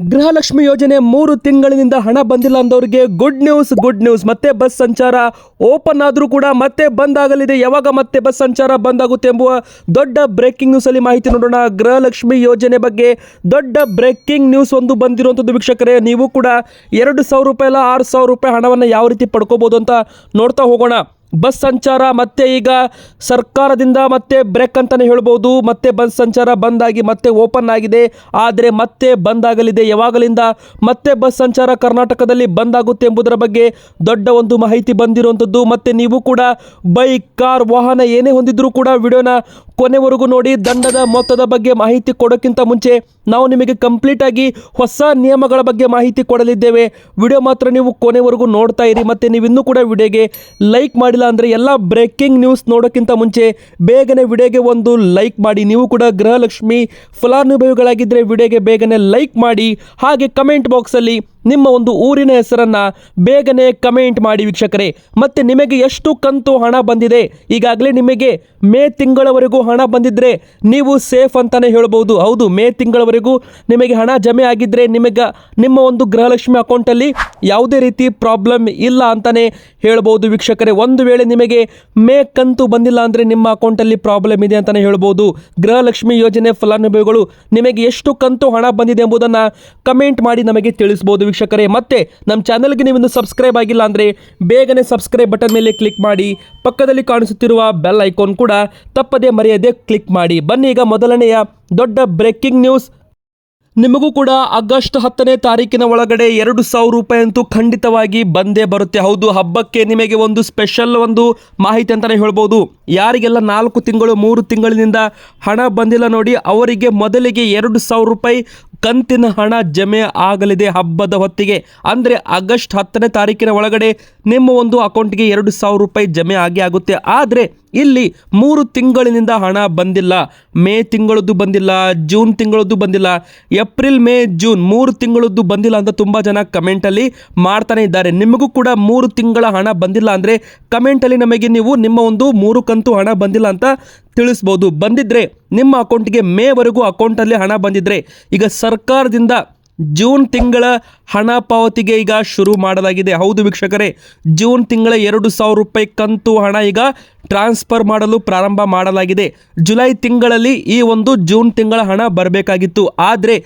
ಗೃಹಲಕ್ಷ್ಮಿ ಯೋಜನೆ ಮೂರು ತಿಂಗಳಿನಿಂದ ಹಣ ಬಂದಿಲ್ಲ ಅಂದವರಿಗೆ ಗುಡ್ ನ್ಯೂಸ್ ಗುಡ್ ನ್ಯೂಸ್ ಮತ್ತೆ ಬಸ್ ಸಂಚಾರ ಓಪನ್ ಆದರೂ ಕೂಡ ಮತ್ತೆ ಬಂದ್ ಆಗಲಿದೆ ಯಾವಾಗ ಮತ್ತೆ ಬಸ್ ಸಂಚಾರ ಬಂದ್ ಆಗುತ್ತೆ ಎಂಬುವ ದೊಡ್ಡ ಬ್ರೇಕಿಂಗ್ ನ್ಯೂಸ್ ಅಲ್ಲಿ ಮಾಹಿತಿ ನೋಡೋಣ. ಗೃಹಲಕ್ಷ್ಮಿ ಯೋಜನೆ ಬಗ್ಗೆ ದೊಡ್ಡ ಬ್ರೇಕಿಂಗ್ ನ್ಯೂಸ್ ಒಂದು ಬಂದಿರುವಂಥದ್ದು ವೀಕ್ಷಕರೇ. ನೀವು ಕೂಡ ಎರಡು ಸಾವಿರ ರೂಪಾಯಿ ಇಲ್ಲ ಆರು ಸಾವಿರ ರೂಪಾಯಿ ಹಣವನ್ನು ಯಾವ ರೀತಿ ಪಡ್ಕೋಬಹುದು ಅಂತ ನೋಡ್ತಾ ಹೋಗೋಣ. ಬಸ್ ಸಂಚಾರ ಮತ್ತೆ ಈಗ ಸರ್ಕಾರದಿಂದ ಮತ್ತೆ ಬ್ರೇಕ್ ಅಂತಲೇ ಹೇಳ್ಬೋದು. ಮತ್ತೆ ಬಸ್ ಸಂಚಾರ ಬಂದಾಗಿ ಮತ್ತೆ ಓಪನ್ ಆಗಿದೆ. ಆದರೆ ಮತ್ತೆ ಬಂದಾಗಲಿದೆ ಯಾವಾಗಲಿಂದ ಮತ್ತೆ ಬಸ್ ಸಂಚಾರ ಕರ್ನಾಟಕದಲ್ಲಿ ಬಂದ್ ಆಗುತ್ತೆ ಎಂಬುದರ ಬಗ್ಗೆ ದೊಡ್ಡ ಒಂದು ಮಾಹಿತಿ ಬಂದಿರುವಂಥದ್ದು ಮತ್ತೆ ನೀವು ಕೂಡ ಬೈಕ್ ಕಾರ್ ವಾಹನ ಏನೇ ಹೊಂದಿದ್ರೂ ಕೂಡ ವಿಡಿಯೋನ ಕೊನೆವರೆಗೂ ನೋಡಿ ದಂಡದ ಮೊತ್ತದ ಬಗ್ಗೆ ಮಾಹಿತಿ ಕೊಡೋಕ್ಕಿಂತ ಮುಂಚೆ ನಾವು ನಿಮಗೆ ಕಂಪ್ಲೀಟ್ ಆಗಿ ಹೊಸ ನಿಯಮಗಳ ಬಗ್ಗೆ ಮಾಹಿತಿ ಕೊಡಲಿದ್ದೇವೆ. ವಿಡಿಯೋ ಮಾತ್ರ ನೀವು ಕೊನೆವರೆಗೂ ನೋಡ್ತಾ ಇರಿ. ಮತ್ತೆ ನೀವು ಇನ್ನೂ ಕೂಡ ವಿಡಿಯೋಗೆ ಲೈಕ್ ಮಾಡಿಲ್ಲ ಅಂದರೆ ಎಲ್ಲ ಬ್ರೇಕಿಂಗ್ ನ್ಯೂಸ್ ನೋಡೋಕ್ಕಿಂತ ಮುಂಚೆ ಬೇಗನೆ ವಿಡಿಯೋಗೆ ಒಂದು ಲೈಕ್ ಮಾಡಿ. ನೀವು ಕೂಡ ಗೃಹಲಕ್ಷ್ಮಿ ಫಲಾನುಭವಿಗಳಾಗಿದ್ದರೆ ವಿಡಿಯೋಗೆ ಬೇಗನೆ ಲೈಕ್ ಮಾಡಿ. ಹಾಗೆ ಕಮೆಂಟ್ ಬಾಕ್ಸಲ್ಲಿ ನಿಮ್ಮ ಒಂದು ಊರಿನ ಹೆಸರನ್ನ ಬೇಗನೆ ಕಮೆಂಟ್ ಮಾಡಿ ವೀಕ್ಷಕರೇ. ಮತ್ತೆ ನಿಮಗೆ ಎಷ್ಟು ಕಂತು ಹಣ ಬಂದಿದೆ? ಈಗಾಗಲೇ ನಿಮಗೆ ಮೇ ತಿಂಗಳವರೆಗೂ ಹಣ ಬಂದಿದ್ರೆ ನೀವು ಸೇಫ್ ಅಂತಾನೆ ಹೇಳ್ಬೋದು. ಹೌದು, ಮೇ ತಿಂಗಳವರೆಗೂ ನಿಮಗೆ ಹಣ ಜಮೆ ಆಗಿದ್ರೆ ನಿಮಗೆ ನಿಮ್ಮ ಒಂದು ಗೃಹಲಕ್ಷ್ಮಿ ಅಕೌಂಟಲ್ಲಿ ಯಾವುದೇ ರೀತಿ ಪ್ರಾಬ್ಲಮ್ ಇಲ್ಲ ಅಂತಾನೆ ಹೇಳ್ಬೋದು ವೀಕ್ಷಕರೇ. ಒಂದು ವೇಳೆ ನಿಮಗೆ ಮೇ ಕಂತು ಬಂದಿಲ್ಲ ಅಂದರೆ ನಿಮ್ಮ ಅಕೌಂಟಲ್ಲಿ ಪ್ರಾಬ್ಲಮ್ ಇದೆ ಅಂತಾನೆ ಹೇಳ್ಬೋದು. ಗೃಹಲಕ್ಷ್ಮಿ ಯೋಜನೆ ಫಲಾನುಭವಿಗಳು ನಿಮಗೆ ಎಷ್ಟು ಕಂತು ಹಣ ಬಂದಿದೆ ಎಂಬುದನ್ನು ಕಮೆಂಟ್ ಮಾಡಿ ನಮಗೆ ತಿಳಿಸ್ಬೋದು ವೀಕ್ಷಕರೇ. ಮತ್ತೆ ನಮ್ಮ ಚಾನಲ್ಗೆ ನೀವಿನ್ನು ಸಬ್ಸ್ಕ್ರೈಬ್ ಆಗಿಲ್ಲ ಅಂದರೆ ಬೇಗನೆ ಸಬ್ಸ್ಕ್ರೈಬ್ ಬಟನ್ ಮೇಲೆ ಕ್ಲಿಕ್ ಮಾಡಿ, ಪಕ್ಕದಲ್ಲಿ ಕಾಣಿಸುತ್ತಿರುವ ಬೆಲ್ ಐಕಾನ್ ಕೂಡ ತಪ್ಪದೇ ಮರೆಯದೆ ಕ್ಲಿಕ್ ಮಾಡಿ. ಬನ್ನಿ ಈಗ ಮೊದಲನೆಯ ದೊಡ್ಡ ಬ್ರೇಕಿಂಗ್ ನ್ಯೂಸ್ ನಿಮಗೂ ಕೂಡ ಆಗಸ್ಟ್ ಹತ್ತನೇ ತಾರೀಕಿನ ಒಳಗಡೆ ಎರಡು ಸಾವಿರ ರೂಪಾಯಿ ಅಂತೂ ಖಂಡಿತವಾಗಿ ಬಂದೇ ಬರುತ್ತೆ. ಹೌದು, ಹಬ್ಬಕ್ಕೆ ನಿಮಗೆ ಒಂದು ಸ್ಪೆಷಲ್ ಒಂದು ಮಾಹಿತಿ ಅಂತಲೇ ಹೇಳ್ಬೋದು. ಯಾರಿಗೆಲ್ಲ ನಾಲ್ಕು ತಿಂಗಳು, ಮೂರು ತಿಂಗಳಿನಿಂದ ಹಣ ಬಂದಿಲ್ಲ ನೋಡಿ, ಅವರಿಗೆ ಮೊದಲಿಗೆ ಎರಡು ಸಾವಿರ ರೂಪಾಯಿ ಕಂತಿನ ಹಣ ಜಮೆ ಆಗಲಿದೆ ಹಬ್ಬದ ಹೊತ್ತಿಗೆ. ಅಂದರೆ ಆಗಸ್ಟ್ ಹತ್ತನೇ ತಾರೀಕಿನ ಒಳಗಡೆ ನಿಮ್ಮ ಒಂದು ಅಕೌಂಟ್ಗೆ ಎರಡು ಸಾವಿರ ರೂಪಾಯಿ ಜಮೆ ಆಗಿ ಆಗುತ್ತೆ. ಆದರೆ ಇಲ್ಲಿ ಮೂರು ತಿಂಗಳಿನಿಂದ ಹಣ ಬಂದಿಲ್ಲ. ಮೇ ತಿಂಗಳದ್ದು ಬಂದಿಲ್ಲ, ಜೂನ್ ತಿಂಗಳದ್ದು ಬಂದಿಲ್ಲ, ಏಪ್ರಿಲ್, ಮೇ, ಜೂನ್ ಮೂರು ತಿಂಗಳದ್ದು ಬಂದಿಲ್ಲ ಅಂತ ತುಂಬ ಜನ ಕಮೆಂಟಲ್ಲಿ ಮಾಡ್ತಾನೆ ಇದ್ದಾರೆ. ನಿಮಗೂ ಕೂಡ ಮೂರು ತಿಂಗಳ ಹಣ ಬಂದಿಲ್ಲ ಅಂದರೆ ಕಮೆಂಟಲ್ಲಿ ನಮಗೆ ನೀವು ನಿಮ್ಮ ಒಂದು ಮೂರು ಕಂತು ಹಣ ಬಂದಿಲ್ಲ ಅಂತ ತಿಳಿಸ್ಬೋದು. ಬಂದಿದ್ದರೆ ನಿಮ್ಮ ಅಕೌಂಟಿಗೆ ಮೇವರೆಗೂ ಅಕೌಂಟಲ್ಲಿ ಹಣ ಬಂದಿದ್ದರೆ ಈಗ ಸರ್ಕಾರದಿಂದ ಜೂನ್ ತಿಂಗಳ ಹಣ ಪಾವತಿಗೆ ಈಗ ಶುರು ಮಾಡಲಾಗಿದೆ. ಹೌದು ವೀಕ್ಷಕರೇ, ಜೂನ್ ತಿಂಗಳ ಎರಡು ಸಾವಿರ ರೂಪಾಯಿ ಕಂತು ಹಣ ಈಗ ಟ್ರಾನ್ಸ್ಫರ್ ಮಾಡಲು ಪ್ರಾರಂಭ ಮಾಡಲಾಗಿದೆ. ಜುಲೈ ತಿಂಗಳಲ್ಲಿ ಈ ಒಂದು ಜೂನ್ ತಿಂಗಳ ಹಣ ಬರಬೇಕಾಗಿತ್ತು. ಆದರೆ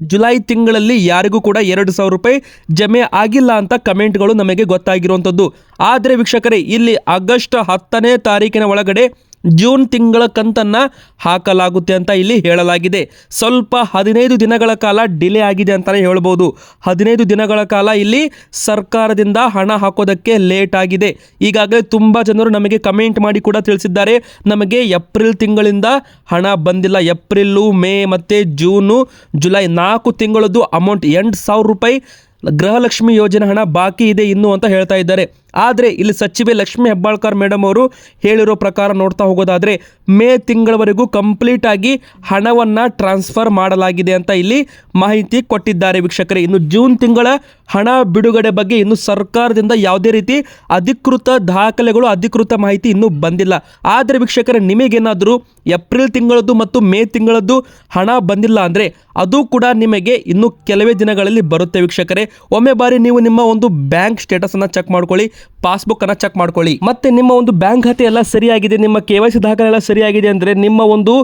ಜುಲೈ ತಿಂಗಳಲ್ಲಿ ಯಾರಿಗೂ ಕೂಡ ಎರಡು ಸಾವಿರ ರೂಪಾಯಿ ಜಮೆ ಆಗಿಲ್ಲ ಅಂತ ಕಮೆಂಟ್ಗಳು ನಮಗೆ ಗೊತ್ತಾಗಿರುವಂಥದ್ದು. ಆದರೆ ವೀಕ್ಷಕರೇ, ಇಲ್ಲಿ ಆಗಸ್ಟ್ ಹತ್ತನೇ ತಾರೀಕಿನ ಒಳಗಡೆ ಜೂನ್ ತಿಂಗಳ ಕಂತನ್ನು ಹಾಕಲಾಗುತ್ತೆ ಅಂತ ಇಲ್ಲಿ ಹೇಳಲಾಗಿದೆ. ಸ್ವಲ್ಪ ಹದಿನೈದು ದಿನಗಳ ಕಾಲ ಡಿಲೇ ಆಗಿದೆ ಅಂತಲೇ ಹೇಳ್ಬೋದು. ಹದಿನೈದು ದಿನಗಳ ಕಾಲ ಇಲ್ಲಿ ಸರ್ಕಾರದಿಂದ ಹಣ ಹಾಕೋದಕ್ಕೆ ಲೇಟ್ ಆಗಿದೆ. ಈಗಾಗಲೇ ತುಂಬ ಜನರು ನಮಗೆ ಕಮೆಂಟ್ ಮಾಡಿ ಕೂಡ ತಿಳಿಸಿದ್ದಾರೆ. ನಮಗೆ ಏಪ್ರಿಲ್ ತಿಂಗಳಿಂದ ಹಣ ಬಂದಿಲ್ಲ. ಏಪ್ರಿಲ್ಲು, ಮೇ ಮತ್ತು ಜೂನು, ಜುಲೈ ನಾಲ್ಕು ತಿಂಗಳದ್ದು ಅಮೌಂಟ್ ಎಂಟು ಸಾವಿರ ರೂಪಾಯಿ ಗೃಹಲಕ್ಷ್ಮಿ ಯೋಜನೆ ಹಣ ಬಾಕಿ ಇದೆ ಇನ್ನು ಅಂತ ಹೇಳ್ತಾ ಇದ್ದಾರೆ. ಆದರೆ ಇಲ್ಲಿ ಸಚಿವೆ ಲಕ್ಷ್ಮಿ ಹೆಬ್ಬಾಳ್ಕರ್ ಮೇಡಮ್ ಅವರು ಹೇಳಿರೋ ಪ್ರಕಾರ ನೋಡ್ತಾ ಹೋಗೋದಾದರೆ ಮೇ ತಿಂಗಳವರೆಗೂ ಕಂಪ್ಲೀಟ್ ಆಗಿ ಹಣವನ್ನು ಟ್ರಾನ್ಸ್ಫರ್ ಮಾಡಲಾಗಿದೆ ಅಂತ ಇಲ್ಲಿ ಮಾಹಿತಿ ಕೊಟ್ಟಿದ್ದಾರೆ ವೀಕ್ಷಕರೇ. ಇನ್ನು ಜೂನ್ ತಿಂಗಳ ಹಣ ಬಿಡುಗಡೆ ಬಗ್ಗೆ ಇನ್ನು ಸರ್ಕಾರದಿಂದ ಯಾವುದೇ ರೀತಿ ಅಧಿಕೃತ ದಾಖಲೆಗಳು, ಅಧಿಕೃತ ಮಾಹಿತಿ ಇನ್ನೂ ಬಂದಿಲ್ಲ. ಆದರೆ ವೀಕ್ಷಕರೇ, ನಿಮಗೇನಾದರೂ ಏಪ್ರಿಲ್ ತಿಂಗಳದ್ದು ಮತ್ತು ಮೇ ತಿಂಗಳದ್ದು ಹಣ ಬಂದಿಲ್ಲ ಅಂದರೆ ಅದು ಕೂಡ ನಿಮಗೆ ಇನ್ನು ಕೆಲವೇ ದಿನಗಳಲ್ಲಿ ಬರುತ್ತೆ ವೀಕ್ಷಕರೇ. ಒಮ್ಮೆ ಬಾರಿ ನೀವು ನಿಮ್ಮ ಒಂದು ಬ್ಯಾಂಕ್ ಸ್ಟೇಟಸನ್ನು ಚೆಕ್ ಮಾಡ್ಕೊಳ್ಳಿ. ಪಾಸ್ಬುಕ್ ಅನ್ನ ಚೆಕ್ ಮಾಡ್ಕೊಳ್ಳಿ. ಮತ್ತೆ ನಿಮ್ಮ ಒಂದು ಬ್ಯಾಂಕ್ ಖಾತೆ ಎಲ್ಲ ಸರಿಯಾಗಿದೆ, ನಿಮ್ಮ ಕೆ ವೈ ಸಿ ದಾಖಲೆ ಎಲ್ಲ ಸರಿಯಾಗಿದೆ ಅಂದರೆ ನಿಮ್ಮ ಒಂದು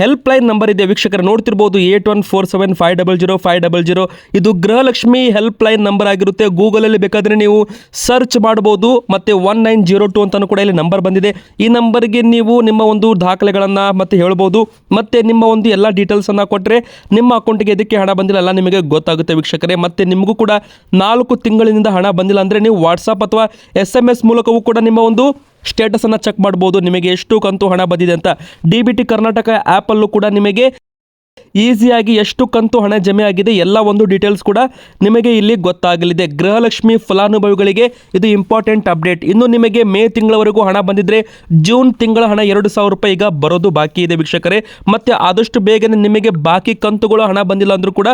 ಹೆಲ್ಪ್ ಲೈನ್ ನಂಬರ್ ಇದೆ. ವೀಕ್ಷಕರು ನೋಡ್ತಿರ್ಬೋದು eight one four seven five double zero five double zero ಇದು ಗೃಹಲಕ್ಷ್ಮಿ ಹೆಲ್ಪ್ ಲೈನ್ ನಂಬರ್ ಆಗಿರುತ್ತೆ. ಗೂಗಲಲ್ಲಿ ಬೇಕಾದರೆ ನೀವು ಸರ್ಚ್ ಮಾಡ್ಬೋದು. ಮತ್ತೆ ಒನ್ ನೈನ್ ಜೀರೋ ಟು ಅಂತಲೂ ಕೂಡ ಇಲ್ಲಿ ನಂಬರ್ ಬಂದಿದೆ. ಈ ನಂಬರ್ಗೆ ನೀವು ನಿಮ್ಮ ಒಂದು ದಾಖಲೆಗಳನ್ನು ಮತ್ತೆ ಹೇಳ್ಬೋದು. ಮತ್ತೆ ನಿಮ್ಮ ಒಂದು ಎಲ್ಲ ಡೀಟೇಲ್ಸನ್ನು ಕೊಟ್ಟರೆ ನಿಮ್ಮ ಅಕೌಂಟಿಗೆ ಇದಕ್ಕೆ ಹಣ ಬಂದಿಲ್ಲ ಎಲ್ಲ ನಿಮಗೆ ಗೊತ್ತಾಗುತ್ತೆ ವೀಕ್ಷಕರೇ. ಮತ್ತೆ ನಿಮಗೂ ಕೂಡ ನಾಲ್ಕು ತಿಂಗಳಿನಿಂದ ಹಣ ಬಂದಿಲ್ಲ ಅಂದರೆ ನೀವು ವಾಟ್ಸಪ್ ಅಥವಾ ಎಸ್ ಎಂ ಎಸ್ ಮೂಲಕವೂ ಕೂಡ ನಿಮ್ಮ ಒಂದು ಸ್ಟೇಟಸನ್ನು ಚೆಕ್ ಮಾಡ್ಬೋದು. ನಿಮಗೆ ಎಷ್ಟು ಕಂತು ಹಣ ಬಂದಿದೆ ಅಂತ. ಡಿ ಬಿ ಟಿ ಕರ್ನಾಟಕ ಆ್ಯಪಲ್ಲೂ ಕೂಡ ನಿಮಗೆ ಈಸಿಯಾಗಿ ಎಷ್ಟು ಕಂತು ಹಣ ಜಮೆ ಆಗಿದೆ ಎಲ್ಲ ಒಂದು ಡೀಟೇಲ್ಸ್ ಕೂಡ ನಿಮಗೆ ಇಲ್ಲಿ ಗೊತ್ತಾಗಲಿದೆ. ಗೃಹಲಕ್ಷ್ಮಿ ಫಲಾನುಭವಿಗಳಿಗೆ ಇದು ಇಂಪಾರ್ಟೆಂಟ್ ಅಪ್ಡೇಟ್ ಇನ್ನು ನಿಮಗೆ ಮೇ ತಿಂಗಳವರೆಗೂ ಹಣ ಬಂದಿದ್ರೆ ಜೂನ್ ತಿಂಗಳ ಹಣ ಎರಡು ಸಾವಿರ ರೂಪಾಯಿ ಈಗ ಬರೋದು ಬಾಕಿ ಇದೆ ವೀಕ್ಷಕರೇ. ಮತ್ತೆ ಆದಷ್ಟು ಬೇಗನೆ ನಿಮಗೆ ಬಾಕಿ ಕಂತುಗಳು ಹಣ ಬಂದಿಲ್ಲ ಅಂದರೂ ಕೂಡ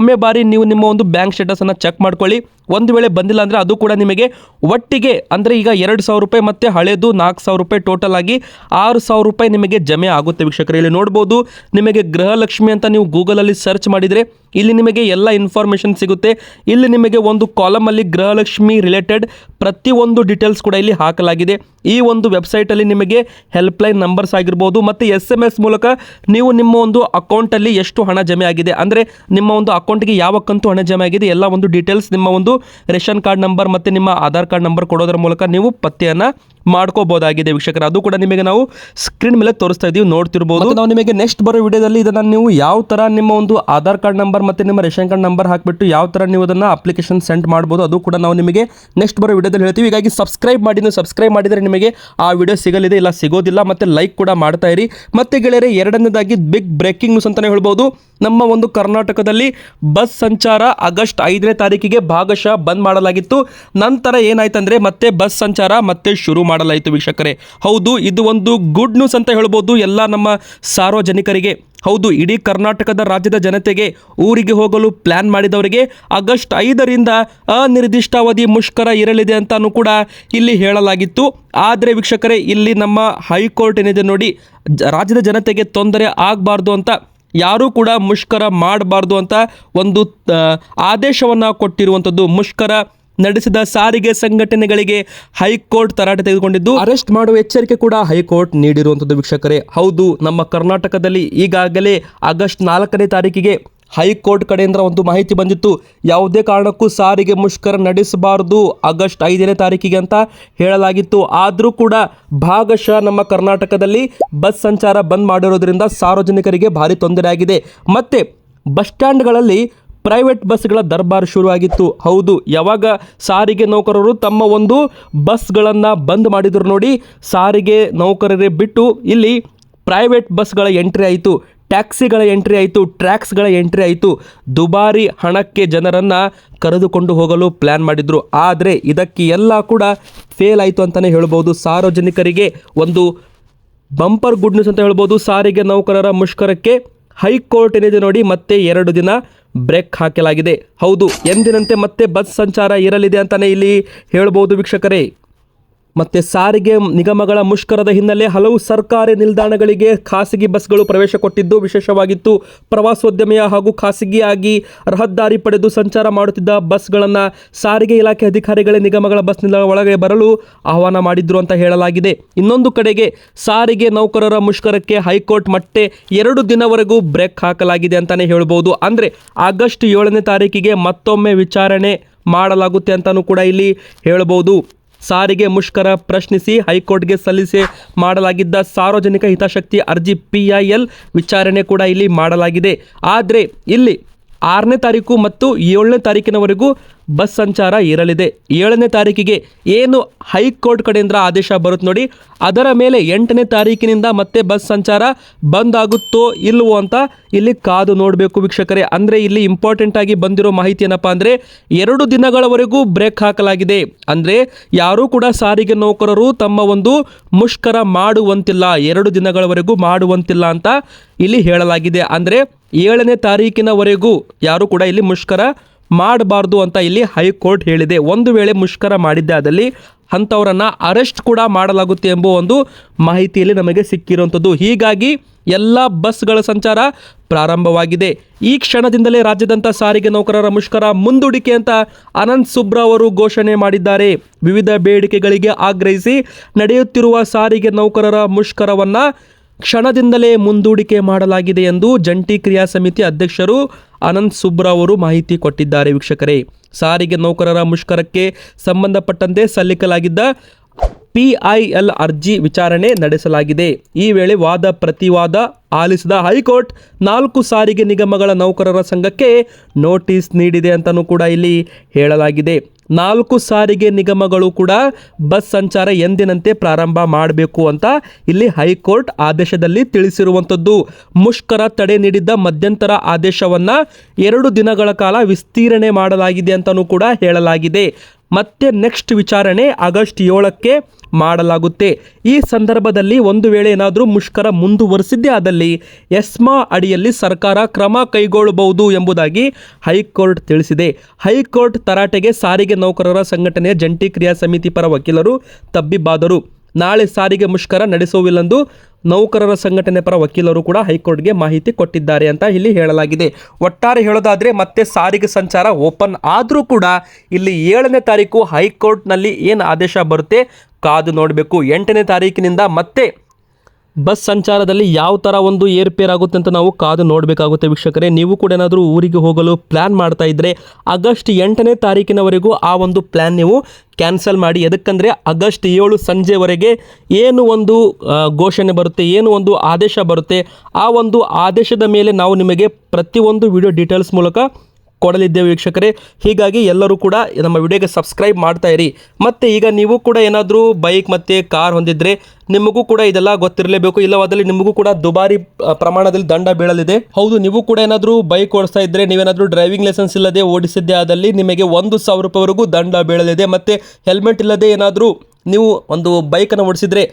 ಒಮ್ಮೆ ಬಾರಿ ನೀವು ನಿಮ್ಮ ಒಂದು ಬ್ಯಾಂಕ್ ಸ್ಟೇಟಸನ್ನು ಚೆಕ್ ಮಾಡ್ಕೊಳ್ಳಿ. ಒಂದು ವೇಳೆ ಬಂದಿಲ್ಲ ಅಂದರೆ ಅದು ಕೂಡ ನಿಮಗೆ ಒಟ್ಟಿಗೆ ಅಂದರೆ ಈಗ ಎರಡು ಸಾವಿರ ರೂಪಾಯಿ ಮತ್ತು ಹಳೇದು ನಾಲ್ಕು ಸಾವಿರ ರೂಪಾಯಿ ಟೋಟಲ್ ಆಗಿ ಆರು ಸಾವಿರ ರೂಪಾಯಿ ನಿಮಗೆ ಜಮೆ ಆಗುತ್ತೆ ವೀಕ್ಷಕರೇ. ಇಲ್ಲಿ ನೋಡ್ಬೋದು, ನಿಮಗೆ ಗೃಹಲಕ್ಷ್ಮಿ ಅಂತ ನೀವು ಗೂಗಲಲ್ಲಿ ಸರ್ಚ್ ಮಾಡಿದರೆ ಇಲ್ಲಿ ನಿಮಗೆ ಎಲ್ಲ ಇನ್ಫಾರ್ಮೇಷನ್ ಸಿಗುತ್ತೆ. ಇಲ್ಲಿ ನಿಮಗೆ ಒಂದು ಕಾಲಮಲ್ಲಿ ಗೃಹಲಕ್ಷ್ಮಿ ರಿಲೇಟೆಡ್ ಪ್ರತಿಯೊಂದು ಡೀಟೇಲ್ಸ್ ಕೂಡ ಇಲ್ಲಿ ಹಾಕಲಾಗಿದೆ. ಈ ಒಂದು ವೆಬ್ಸೈಟಲ್ಲಿ ನಿಮಗೆ ಹೆಲ್ಪ್ಲೈನ್ ನಂಬರ್ಸ್ ಆಗಿರ್ಬೋದು ಮತ್ತು ಎಸ್ ಎಂ ಎಸ್ ಮೂಲಕ ನೀವು ನಿಮ್ಮ ಒಂದು ಅಕೌಂಟಲ್ಲಿ ಎಷ್ಟು ಹಣ ಜಮೆ ಆಗಿದೆ. ಅಂದರೆ ನಿಮ್ಮ ಒಂದು ಅಕೌಂಟ್ಗೆ ಯಾವ ಕಂತು ಹಣ ಜಮೆ ಆಗಿದೆ, ಎಲ್ಲ ಒಂದು ಡೀಟೇಲ್ಸ್ ನಿಮ್ಮ ಒಂದು ರೇಷನ್ ಕಾರ್ಡ್ ನಂಬರ್ ಮತ್ತು ನಿಮ್ಮ ಆಧಾರ್ ಕಾರ್ಡ್ ನಂಬರ್ ಕೊಡೋದ್ರ ಮೂಲಕ ನೀವು ಪತ್ತೆಯನ್ನು ಮಾಡ್ಕೋಬಹುದಾಗಿದೆ ವೀಕ್ಷಕರ. ಅದು ಕೂಡ ನಿಮಗೆ ನಾವು ಸ್ಕ್ರೀನ್ ಮೇಲೆ ತೋರಿಸ್ತಾ ಇದೀವಿ, ನೋಡ್ತಿರ್ಬೋದು. ನಾವು ನಿಮಗೆ ನೆಕ್ಸ್ಟ್ ಬರೋ ವಿಡಿಯೋದಲ್ಲಿ ಇದನ್ನ ನೀವು ಯಾವ ತರ ನಿಮ್ಮ ಒಂದು ಆಧಾರ್ ಕಾರ್ಡ್ ನಂಬರ್ ಮತ್ತೆ ನಿಮ್ಮ ರೇಷನ್ ಕಾರ್ಡ್ ನಂಬರ್ ಹಾಕ್ಬಿಟ್ಟು ಯಾವ ತರ ನೀವು ಅದನ್ನ ಅಪ್ಲಿಕೇಶನ್ ಸೆಂಡ್ ಮಾಡ್ಬೋದು, ಅದು ಕೂಡ ನಾವು ನಿಮಗೆ ನೆಕ್ಸ್ಟ್ ಬರೋ ವಿಡಿಯೋದಲ್ಲಿ ಹೇಳ್ತೀವಿ. ಹೀಗಾಗಿ ಸಬ್ಸ್ಕ್ರೈಬ್ ಮಾಡಿ, ನೀವು ಸಬ್ಸ್ಕ್ರೈಬ್ ಮಾಡಿದರೆ ನಿಮಗೆ ಆ ವಿಡಿಯೋ ಸಿಗಲಿದೆ, ಇಲ್ಲ ಸಿಗೋದಿಲ್ಲ, ಮತ್ತೆ ಲೈಕ್ ಕೂಡ ಮಾಡ್ತಾ ಇರಿ. ಮತ್ತೆ ಗೆಳೆಯರೆ, ಎರಡನೇದಾಗಿ ಬಿಗ್ ಬ್ರೇಕಿಂಗ್ ನ್ಯೂಸ್ ಅಂತಾನೆ ಹೇಳ್ಬೋದು. ನಮ್ಮ ಒಂದು ಕರ್ನಾಟಕದಲ್ಲಿ ಬಸ್ ಸಂಚಾರ ಆಗಸ್ಟ್ ಐದನೇ ತಾರೀಕಿಗೆ ಭಾಗಶಃ ಬಂದ್ ಮಾಡಲಾಗಿತ್ತು. ನಂತರ ಏನಾಯ್ತಂದ್ರೆ ಮತ್ತೆ ಬಸ್ ಸಂಚಾರ ಮತ್ತೆ ಶುರು ಮಾಡಲಾಯಿತು ವೀಕ್ಷಕರೇ. ಹೌದು, ಇದು ಒಂದು ಗುಡ್ ನ್ಯೂಸ್ ಅಂತ ಹೇಳ್ಬೋದು ಎಲ್ಲ ನಮ್ಮ ಸಾರ್ವಜನಿಕರಿಗೆ. ಹೌದು, ಇಡೀ ಕರ್ನಾಟಕದ ರಾಜ್ಯದ ಜನತೆಗೆ ಊರಿಗೆ ಹೋಗಲು ಪ್ಲಾನ್ ಮಾಡಿದವರಿಗೆ ಆಗಸ್ಟ್ ಐದರಿಂದ ಅನಿರ್ದಿಷ್ಟಾವಧಿ ಮುಷ್ಕರ ಇರಲಿದೆ ಅಂತಾನೂ ಕೂಡ ಇಲ್ಲಿ ಹೇಳಲಾಗಿತ್ತು. ಆದರೆ ವೀಕ್ಷಕರೇ, ಇಲ್ಲಿ ನಮ್ಮ ಹೈಕೋರ್ಟ್ ಏನಿದೆ ನೋಡಿ ರಾಜ್ಯದ ಜನತೆಗೆ ತೊಂದರೆ ಆಗಬಾರ್ದು ಅಂತ, ಯಾರೂ ಕೂಡ ಮುಷ್ಕರ ಮಾಡಬಾರ್ದು ಅಂತ ಒಂದು ಆದೇಶವನ್ನು ಕೊಟ್ಟಿರುವಂಥದ್ದು ಮುಷ್ಕರ ನಡೆಸಿದ ಸಾರಿಗೆ ಸಂಘಟನೆಗಳಿಗೆ ಹೈಕೋರ್ಟ್ ತರಾಟೆ ತೆಗೆದುಕೊಂಡಿದ್ದು, ಅರೆಸ್ಟ್ ಮಾಡುವ ಎಚ್ಚರಿಕೆ ಕೂಡ ಹೈಕೋರ್ಟ್ ನೀಡಿರುವಂಥದ್ದು ವೀಕ್ಷಕರೇ. ಹೌದು, ನಮ್ಮ ಕರ್ನಾಟಕದಲ್ಲಿ ಈಗಾಗಲೇ ಆಗಸ್ಟ್ ನಾಲ್ಕನೇ ತಾರೀಕಿಗೆ ಹೈಕೋರ್ಟ್ ಕಡೆಯಿಂದ ಒಂದು ಮಾಹಿತಿ ಬಂದಿತ್ತು. ಯಾವುದೇ ಕಾರಣಕ್ಕೂ ಸಾರಿಗೆ ಮುಷ್ಕರ ನಡೆಸಬಾರದು ಆಗಸ್ಟ್ ಐದನೇ ತಾರೀಕಿಗೆ ಅಂತ ಹೇಳಲಾಗಿತ್ತು. ಆದರೂ ಕೂಡ ಭಾಗಶಃ ನಮ್ಮ ಕರ್ನಾಟಕದಲ್ಲಿ ಬಸ್ ಸಂಚಾರ ಬಂದ್ ಮಾಡಿರೋದ್ರಿಂದ ಸಾರ್ವಜನಿಕರಿಗೆ ಭಾರಿ ತೊಂದರೆ ಆಗಿದೆ. ಮತ್ತೆ ಬಸ್ ಸ್ಟ್ಯಾಂಡ್ಗಳಲ್ಲಿ ಪ್ರೈವೇಟ್ ಬಸ್ಗಳ ದರ್ಬಾರ್ ಶುರುವಾಗಿತ್ತು. ಹೌದು, ಯಾವಾಗ ಸಾರಿಗೆ ನೌಕರರು ತಮ್ಮ ಒಂದು ಬಸ್ಗಳನ್ನು ಬಂದ್ ಮಾಡಿದ್ರು ನೋಡಿ, ಸಾರಿಗೆ ನೌಕರರೇ ಬಿಟ್ಟು ಇಲ್ಲಿ ಪ್ರೈವೇಟ್ ಬಸ್ಗಳ ಎಂಟ್ರಿ ಆಯಿತು, ಟ್ಯಾಕ್ಸಿಗಳ ಎಂಟ್ರಿ ಆಯಿತು, ಟ್ರ್ಯಾಕ್ಸ್ಗಳ ಎಂಟ್ರಿ ಆಯಿತು. ದುಬಾರಿ ಹಣಕ್ಕೆ ಜನರನ್ನು ಕರೆದುಕೊಂಡು ಹೋಗಲು ಪ್ಲ್ಯಾನ್ ಮಾಡಿದರು. ಆದರೆ ಇದಕ್ಕೆ ಎಲ್ಲ ಕೂಡ ಫೇಲ್ ಆಯಿತು ಅಂತಲೇ ಹೇಳ್ಬೋದು. ಸಾರ್ವಜನಿಕರಿಗೆ ಒಂದು ಬಂಪರ್ ಗುಡ್ ನ್ಯೂಸ್ ಅಂತ ಹೇಳ್ಬೋದು. ಸಾರಿಗೆ ನೌಕರರ ಮುಷ್ಕರಕ್ಕೆ ಹೈಕೋರ್ಟ್ ಏನಿದೆ ನೋಡಿ, ಮತ್ತೆ ಎರಡು ದಿನ ಬ್ರೇಕ್ ಹಾಕಲಾಗಿದೆ. ಹೌದು, ಎಂದಿನಂತೆ ಮತ್ತೆ ಬಸ್ ಸಂಚಾರ ಇರಲಿದೆ ಅಂತಾನೆ ಇಲ್ಲಿ ಹೇಳ್ಬೋದು ವೀಕ್ಷಕರೇ. ಮತ್ತೆ ಸಾರಿಗೆ ನಿಗಮಗಳ ಮುಷ್ಕರದ ಹಿನ್ನೆಲೆ ಹಲವು ಸರ್ಕಾರಿ ನಿಲ್ದಾಣಗಳಿಗೆ ಖಾಸಗಿ ಬಸ್ಗಳು ಪ್ರವೇಶ ಕೊಟ್ಟಿದ್ದು, ವಿಶೇಷವಾಗಿತ್ತು ಪ್ರವಾಸೋದ್ಯಮಿಯ ಹಾಗೂ ಖಾಸಗಿಯಾಗಿ ರಹದಾರಿ ಪಡೆದು ಸಂಚಾರ ಮಾಡುತ್ತಿದ್ದ ಬಸ್ಗಳನ್ನು ಸಾರಿಗೆ ಇಲಾಖೆ ಅಧಿಕಾರಿಗಳೇ ನಿಗಮಗಳ ಬಸ್ ನಿಲ್ದಾಣ ಒಳಗೆ ಬರಲು ಆಹ್ವಾನ ಮಾಡಿದ್ರು ಅಂತ ಹೇಳಲಾಗಿದೆ. ಇನ್ನೊಂದು ಕಡೆಗೆ ಸಾರಿಗೆ ನೌಕರರ ಮುಷ್ಕರಕ್ಕೆ ಹೈಕೋರ್ಟ್ ಮತ್ತೆ ಎರಡು ದಿನವರೆಗೂ ಬ್ರೇಕ್ ಹಾಕಲಾಗಿದೆ ಅಂತಾನೆ ಹೇಳ್ಬೋದು. ಅಂದ್ರೆ ಆಗಸ್ಟ್ ಏಳನೇ ತಾರೀಕಿಗೆ ಮತ್ತೊಮ್ಮೆ ವಿಚಾರಣೆ ಮಾಡಲಾಗುತ್ತೆ ಅಂತಲೂ ಕೂಡ ಇಲ್ಲಿ ಹೇಳ್ಬೋದು. ಸಾರಿಗೆ ಮುಷ್ಕರ ಪ್ರಶ್ನಿಸಿ ಹೈಕೋರ್ಟ್ಗೆ ಸಲ್ಲಿಸಿ ಮಾಡಲಾಗಿದ್ದ ಸಾರ್ವಜನಿಕ ಹಿತಾಸಕ್ತಿ ಅರ್ಜಿ ಪಿ ಐ ಎಲ್ ವಿಚಾರಣೆ ಕೂಡ ಇಲ್ಲಿ ಮಾಡಲಾಗಿದೆ. ಆದರೆ ಇಲ್ಲಿ ಆರನೇ ತಾರೀಕು ಮತ್ತು ಏಳನೇ ತಾರೀಕಿನವರೆಗೂ ಬಸ್ ಸಂಚಾರ ಇರಲಿದೆ. ಏಳನೇ ತಾರೀಕಿಗೆ ಏನು ಹೈಕೋರ್ಟ್ ಕಡೆಯಿಂದ ಆದೇಶ ಬರುತ್ತೆ ನೋಡಿ, ಅದರ ಮೇಲೆ ಎಂಟನೇ ತಾರೀಕಿನಿಂದ ಮತ್ತೆ ಬಸ್ ಸಂಚಾರ ಬಂದ್ ಆಗುತ್ತೋ ಇಲ್ವೋ ಅಂತ ಇಲ್ಲಿ ಕಾದು ನೋಡಬೇಕು ವೀಕ್ಷಕರೇ. ಅಂದರೆ ಇಲ್ಲಿ ಇಂಪಾರ್ಟೆಂಟ್ ಆಗಿ ಬಂದಿರೋ ಮಾಹಿತಿ ಏನಪ್ಪ ಅಂದರೆ, ಎರಡು ದಿನಗಳವರೆಗೂ ಬ್ರೇಕ್ ಹಾಕಲಾಗಿದೆ. ಅಂದರೆ ಯಾರೂ ಕೂಡ ಸಾರಿಗೆ ನೌಕರರು ತಮ್ಮ ಒಂದು ಮುಷ್ಕರ ಮಾಡುವಂತಿಲ್ಲ, ಎರಡು ದಿನಗಳವರೆಗೂ ಮಾಡುವಂತಿಲ್ಲ ಅಂತ ಇಲ್ಲಿ ಹೇಳಲಾಗಿದೆ. ಅಂದರೆ ಏಳನೇ ತಾರೀಕಿನವರೆಗೂ ಯಾರೂ ಕೂಡ ಇಲ್ಲಿ ಮುಷ್ಕರ ಮಾಡಬಾರ್ದು ಅಂತ ಇಲ್ಲಿ ಹೈಕೋರ್ಟ್ ಹೇಳಿದೆ. ಒಂದು ವೇಳೆ ಮುಷ್ಕರ ಮಾಡಿದ್ದೆ ಅದರಲ್ಲಿ ಅಂಥವರನ್ನು ಅರೆಸ್ಟ್ ಕೂಡ ಮಾಡಲಾಗುತ್ತೆ ಎಂಬ ಒಂದು ಮಾಹಿತಿಯಲ್ಲಿ ನಮಗೆ ಸಿಕ್ಕಿರುವಂಥದ್ದು. ಹೀಗಾಗಿ ಎಲ್ಲ ಬಸ್ಗಳ ಸಂಚಾರ ಪ್ರಾರಂಭವಾಗಿದೆ. ಈ ಕ್ಷಣದಿಂದಲೇ ರಾಜ್ಯದಂತ ಸಾರಿಗೆ ನೌಕರರ ಮುಷ್ಕರ ಮುಂದೂಡಿಕೆ ಅಂತ ಅನಂತ್ ಸುಬ್ರಾ ಅವರು ಘೋಷಣೆ ಮಾಡಿದ್ದಾರೆ. ವಿವಿಧ ಬೇಡಿಕೆಗಳಿಗೆ ಆಗ್ರಹಿಸಿ ನಡೆಯುತ್ತಿರುವ ಸಾರಿಗೆ ನೌಕರರ ಮುಷ್ಕರವನ್ನು ಕ್ಷಣದಿಂದಲೇ ಮುಂದೂಡಿಕೆ ಮಾಡಲಾಗಿದೆ ಎಂದು ಜಂಟಿ ಕ್ರಿಯಾ ಸಮಿತಿ ಅಧ್ಯಕ್ಷರು ಅನಂತ್ ಸುಬ್ರಾ ಅವರು ಮಾಹಿತಿ ಕೊಟ್ಟಿದ್ದಾರೆ ವೀಕ್ಷಕರೇ. ಸಾರಿಗೆ ನೌಕರರ ಮುಷ್ಕರಕ್ಕೆ ಸಂಬಂಧಪಟ್ಟಂತೆ ಸಲ್ಲಿಸಲಾಗಿದ್ದ ಪಿಐಎಲ್ ಅರ್ಜಿ ವಿಚಾರಣೆ ನಡೆಸಲಾಗಿದೆ. ಈ ವೇಳೆ ವಾದ ಪ್ರತಿವಾದ ಆಲಿಸಿದ ಹೈಕೋರ್ಟ್ ನಾಲ್ಕು ಸಾರಿಗೆ ನಿಗಮಗಳ ನೌಕರರ ಸಂಘಕ್ಕೆ ನೋಟಿಸ್ ನೀಡಿದೆ ಅಂತಲೂ ಕೂಡ ಇಲ್ಲಿ ಹೇಳಲಾಗಿದೆ. ನಾಲ್ಕು ಸಾರಿಗೆ ನಿಗಮಗಳು ಕೂಡ ಬಸ್ ಸಂಚಾರ ಎಂದಿನಂತೆ ಪ್ರಾರಂಭ ಮಾಡಬೇಕು ಅಂತ ಇಲ್ಲಿ ಹೈಕೋರ್ಟ್ ಆದೇಶದಲ್ಲಿ ತಿಳಿಸಿರುವಂಥದ್ದು. ಮುಷ್ಕರ ತಡೆ ನೀಡಿದ್ದ ಮಧ್ಯಂತರ ಆದೇಶವನ್ನು ಎರಡು ದಿನಗಳ ಕಾಲ ವಿಸ್ತೀರ್ಣೆ ಮಾಡಲಾಗಿದೆ ಅಂತಲೂ ಕೂಡ ಹೇಳಲಾಗಿದೆ. ಮತ್ತೆ ನೆಕ್ಸ್ಟ್ ವಿಚಾರಣೆ ಆಗಸ್ಟ್ ಏಳಕ್ಕೆ ಮಾಡಲಾಗುತ್ತೆ. ಈ ಸಂದರ್ಭದಲ್ಲಿ ಒಂದು ವೇಳೆ ಏನಾದರೂ ಮುಷ್ಕರ ಮುಂದುವರಿಸಿದ್ದೇ ಆದಲ್ಲಿ ಎಸ್ಮಾ ಅಡಿಯಲ್ಲಿ ಸರ್ಕಾರ ಕ್ರಮ ಕೈಗೊಳ್ಳಬಹುದು ಎಂಬುದಾಗಿ ಹೈಕೋರ್ಟ್ ತಿಳಿಸಿದೆ. ಹೈಕೋರ್ಟ್ ತರಾಟೆಗೆ ಸಾರಿಗೆ ನೌಕರರ ಸಂಘಟನೆಯ ಜಂಟಿ ಕ್ರಿಯಾ ಸಮಿತಿ ಪರ ವಕೀಲರು ತಬ್ಬಿಬ್ಬಾದರು ನಾಳೆ ಸಾರಿಗೆ ಮುಷ್ಕರ ನಡೆಸುವಿಲ್ಲಂದು ನೌಕರರ ಸಂಘಟನೆ ಪರ ವಕೀಲರು ಕೂಡ ಹೈಕೋರ್ಟ್ಗೆ ಮಾಹಿತಿ ಕೊಟ್ಟಿದ್ದಾರೆ ಅಂತ ಇಲ್ಲಿ ಹೇಳಲಾಗಿದೆ. ಒಟ್ಟಾರೆ ಹೇಳೋದಾದರೆ ಮತ್ತೆ ಸಾರಿಗೆ ಸಂಚಾರ ಓಪನ್ ಆದರೂ ಕೂಡ ಇಲ್ಲಿ ಏಳನೇ ತಾರೀಕು ಹೈಕೋರ್ಟ್ನಲ್ಲಿ ಏನು ಆದೇಶ ಬರುತ್ತೆ ಕಾದು ನೋಡಬೇಕು. ಎಂಟನೇ ತಾರೀಕಿನಿಂದ ಮತ್ತೆ ಬಸ್ ಸಂಚಾರದಲ್ಲಿ ಯಾವ ಥರ ಒಂದು ಏರ್ಪೇರ್ ಆಗುತ್ತೆ ಅಂತ ನಾವು ಕಾದು ನೋಡಬೇಕಾಗುತ್ತೆ ವೀಕ್ಷಕರೇ. ನೀವು ಕೂಡ ಏನಾದರೂ ಊರಿಗೆ ಹೋಗಲು ಪ್ಲ್ಯಾನ್ ಮಾಡ್ತಾ ಇದ್ದರೆ ಆಗಸ್ಟ್ ಎಂಟನೇ ತಾರೀಕಿನವರೆಗೂ ಆ ಒಂದು ಪ್ಲ್ಯಾನ್ ನೀವು ಕ್ಯಾನ್ಸಲ್ ಮಾಡಿ. ಎದಕ್ಕಂದರೆ ಆಗಸ್ಟ್ ಏಳು ಸಂಜೆವರೆಗೆ ಏನು ಒಂದು ಘೋಷಣೆ ಬರುತ್ತೆ, ಏನು ಒಂದು ಆದೇಶ ಬರುತ್ತೆ, ಆ ಒಂದು ಆದೇಶದ ಮೇಲೆ ನಾವು ನಿಮಗೆ ಪ್ರತಿಯೊಂದು ವಿಡಿಯೋ ಡೀಟೇಲ್ಸ್ ಮೂಲಕ ಕೊಡಲಿದ್ದೇವೆ ವೀಕ್ಷಕರೇ. ಹೀಗಾಗಿ ಎಲ್ಲರೂ ಕೂಡ ನಮ್ಮ ವಿಡಿಯೋಗೆ ಸಬ್ಸ್ಕ್ರೈಬ್ ಮಾಡ್ತಾ ಇರಿ. ಮತ್ತು ಈಗ ನೀವು ಕೂಡ ಏನಾದರೂ ಬೈಕ್ ಮತ್ತು ಕಾರ್ ಹೊಂದಿದ್ರೆ ನಿಮಗೂ ಕೂಡ ಇದೆಲ್ಲ ಗೊತ್ತಿರಲೇಬೇಕು. ಇಲ್ಲವಾದಲ್ಲಿ ನಿಮಗೂ ಕೂಡ ದುಬಾರಿ ಪ್ರಮಾಣದಲ್ಲಿ ದಂಡ ಬೀಳಲಿದೆ. ಹೌದು, ನೀವು ಕೂಡ ಏನಾದರೂ ಬೈಕ್ ಓಡಿಸ್ತಾ ಇದ್ದರೆ ನೀವೇನಾದರೂ ಡ್ರೈವಿಂಗ್ ಲೈಸೆನ್ಸ್ ಇಲ್ಲದೆ ಓಡಿಸಿದ್ದೆ ಆದಲ್ಲಿ ನಿಮಗೆ ಒಂದು ಸಾವಿರ ರೂಪಾಯಿವರೆಗೂ ದಂಡ ಬೀಳಲಿದೆ. ಮತ್ತು ಹೆಲ್ಮೆಟ್ ಇಲ್ಲದೆ ಏನಾದರೂ ನೀವು ಒಂದು ಬೈಕನ್ನು ಓಡಿಸಿದರೆ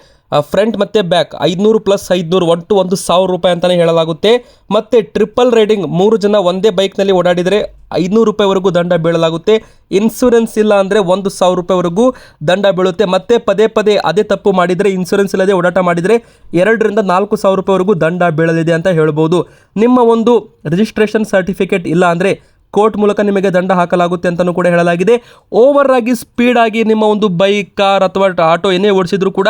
ಫ್ರಂಟ್ ಮತ್ತು ಬ್ಯಾಕ್ ಐದುನೂರು ಪ್ಲಸ್ ಐದುನೂರು ಒಟ್ಟು ಒಂದು ಸಾವಿರ ರೂಪಾಯಿ ಅಂತಲೇ ಹೇಳಲಾಗುತ್ತೆ. ಮತ್ತು ಟ್ರಿಪಲ್ ರೈಡಿಂಗ್ ಮೂರು ಜನ ಒಂದೇ ಬೈಕ್ನಲ್ಲಿ ಓಡಾಡಿದರೆ ಐದುನೂರು ರೂಪಾಯಿವರೆಗೂ ದಂಡ ಬೀಳಲಾಗುತ್ತೆ. ಇನ್ಸೂರೆನ್ಸ್ ಇಲ್ಲ ಅಂದರೆ ಒಂದು ಸಾವಿರ ರೂಪಾಯಿವರೆಗೂ ದಂಡ ಬೀಳುತ್ತೆ. ಮತ್ತೆ ಪದೇ ಪದೇ ಅದೇ ತಪ್ಪು ಮಾಡಿದರೆ ಇನ್ಸೂರೆನ್ಸ್ ಇಲ್ಲದೆ ಓಡಾಟ ಮಾಡಿದರೆ ಎರಡರಿಂದ ನಾಲ್ಕು ಸಾವಿರ ರೂಪಾಯಿವರೆಗೂ ದಂಡ ಬೀಳಲಿದೆ ಅಂತ ಹೇಳ್ಬೋದು. ನಿಮ್ಮ ಒಂದು ರಿಜಿಸ್ಟ್ರೇಷನ್ ಸರ್ಟಿಫಿಕೇಟ್ ಇಲ್ಲ ಅಂದರೆ ಕೋರ್ಟ್ ಮೂಲಕ ನಿಮಗೆ ದಂಡ ಹಾಕಲಾಗುತ್ತೆ ಅಂತಲೂ ಕೂಡ ಹೇಳಲಾಗಿದೆ. ಓವರ್ ಆಗಿ ಸ್ಪೀಡ್ ಆಗಿ ನಿಮ್ಮ ಒಂದು ಬೈಕ್ ಕಾರ್ ಅಥವಾ ಆಟೋ ಏನೇ ಓಡಿಸಿದ್ರು ಕೂಡ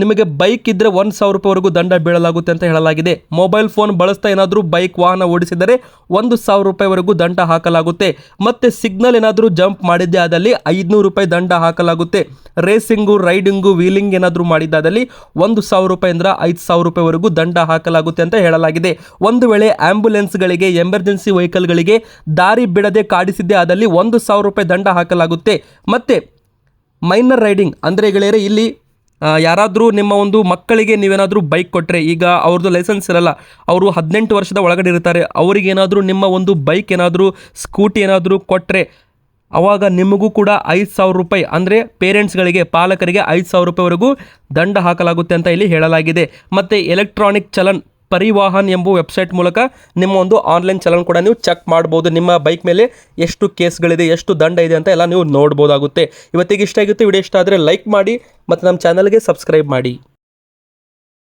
ನಿಮಗೆ ಬೈಕ್ ಇದ್ದರೆ ಒಂದು ಸಾವಿರ ರೂಪಾಯಿವರೆಗೂ ದಂಡ ಬೀಳಲಾಗುತ್ತೆ ಅಂತ ಹೇಳಲಾಗಿದೆ. ಮೊಬೈಲ್ ಫೋನ್ ಬಳಸ್ತಾ ಏನಾದರೂ ಬೈಕ್ ವಾಹನ ಓಡಿಸಿದರೆ ಒಂದು ಸಾವಿರ ರೂಪಾಯಿವರೆಗೂ ದಂಡ ಹಾಕಲಾಗುತ್ತೆ. ಮತ್ತು ಸಿಗ್ನಲ್ ಏನಾದರೂ ಜಂಪ್ ಮಾಡಿದ್ದೆ ಆದಲ್ಲಿ ಐದುನೂರು ರೂಪಾಯಿ ದಂಡ ಹಾಕಲಾಗುತ್ತೆ. ರೇಸಿಂಗು, ರೈಡಿಂಗು, ವೀಲಿಂಗ್ ಏನಾದರೂ ಮಾಡಿದ್ದಾದಲ್ಲಿ ಒಂದು ಸಾವಿರ ರೂಪಾಯಿಂದ ಐದು ಸಾವಿರ ರೂಪಾಯಿವರೆಗೂ ದಂಡ ಹಾಕಲಾಗುತ್ತೆ ಅಂತ ಹೇಳಲಾಗಿದೆ. ಒಂದು ವೇಳೆ ಆ್ಯಂಬುಲೆನ್ಸ್ಗಳಿಗೆ ಎಮರ್ಜೆನ್ಸಿ ವೆಹಿಕಲ್ಗಳಿಗೆ ದಾರಿ ಬಿಡದೆ ಕಾಡಿಸಿದ್ದೇ ಆದಲ್ಲಿ ಒಂದು ಸಾವಿರ ರೂಪಾಯಿ ದಂಡ ಹಾಕಲಾಗುತ್ತೆ. ಮತ್ತು ಮೈನರ್ ರೈಡಿಂಗ್ ಅಂದರೆ ಗೆಳೆಯರೆ, ಇಲ್ಲಿ ಯಾರಾದರೂ ನಿಮ್ಮ ಒಂದು ಮಕ್ಕಳಿಗೆ ನೀವೇನಾದರೂ ಬೈಕ್ ಕೊಟ್ಟರೆ ಈಗ ಅವ್ರದ್ದು ಲೈಸೆನ್ಸ್ ಇರಲ್ಲ, ಅವರು ಹದಿನೆಂಟು ವರ್ಷದ ಒಳಗಡೆ ಇರ್ತಾರೆ ಅವರಿಗೇನಾದರೂ ನಿಮ್ಮ ಒಂದು ಬೈಕ್ ಏನಾದರೂ ಸ್ಕೂಟಿ ಏನಾದರೂ ಕೊಟ್ಟರೆ ಆವಾಗ ನಿಮಗೂ ಕೂಡ ಐದು ಸಾವಿರ ರೂಪಾಯಿ, ಅಂದರೆ ಪೇರೆಂಟ್ಸ್ಗಳಿಗೆ ಪಾಲಕರಿಗೆ ಐದು ಸಾವಿರ ರೂಪಾಯಿವರೆಗೂ ದಂಡ ಹಾಕಲಾಗುತ್ತೆ ಅಂತ ಇಲ್ಲಿ ಹೇಳಲಾಗಿದೆ. ಮತ್ತು ಎಲೆಕ್ಟ್ರಾನಿಕ್ ಚಲನ್ ಪರಿವಾಹನ್ ಎಂಬ ವೆಬ್ಸೈಟ್ ಮೂಲಕ ನಿಮ್ಮ ಒಂದು ಆನ್ಲೈನ್ ಚಲನ್ ಕೂಡ ನೀವು ಚೆಕ್ ಮಾಡ್ಬೋದು. ನಿಮ್ಮ ಬೈಕ್ ಮೇಲೆ ಎಷ್ಟು ಕೇಸ್ಗಳಿದೆ, ಎಷ್ಟು ದಂಡ ಇದೆ ಅಂತ ಎಲ್ಲ ನೀವು ನೋಡ್ಬೋದಾಗುತ್ತೆ. ಇವತ್ತಿಗೆ ಇಷ್ಟ ಆಗುತ್ತೆ, ವಿಡಿಯೋ ಇಷ್ಟ ಆದರೆ ಲೈಕ್ ಮಾಡಿ ಮತ್ತು ನಮ್ಮ ಚಾನಲ್ಗೆ ಸಬ್ಸ್ಕ್ರೈಬ್ ಮಾಡಿ.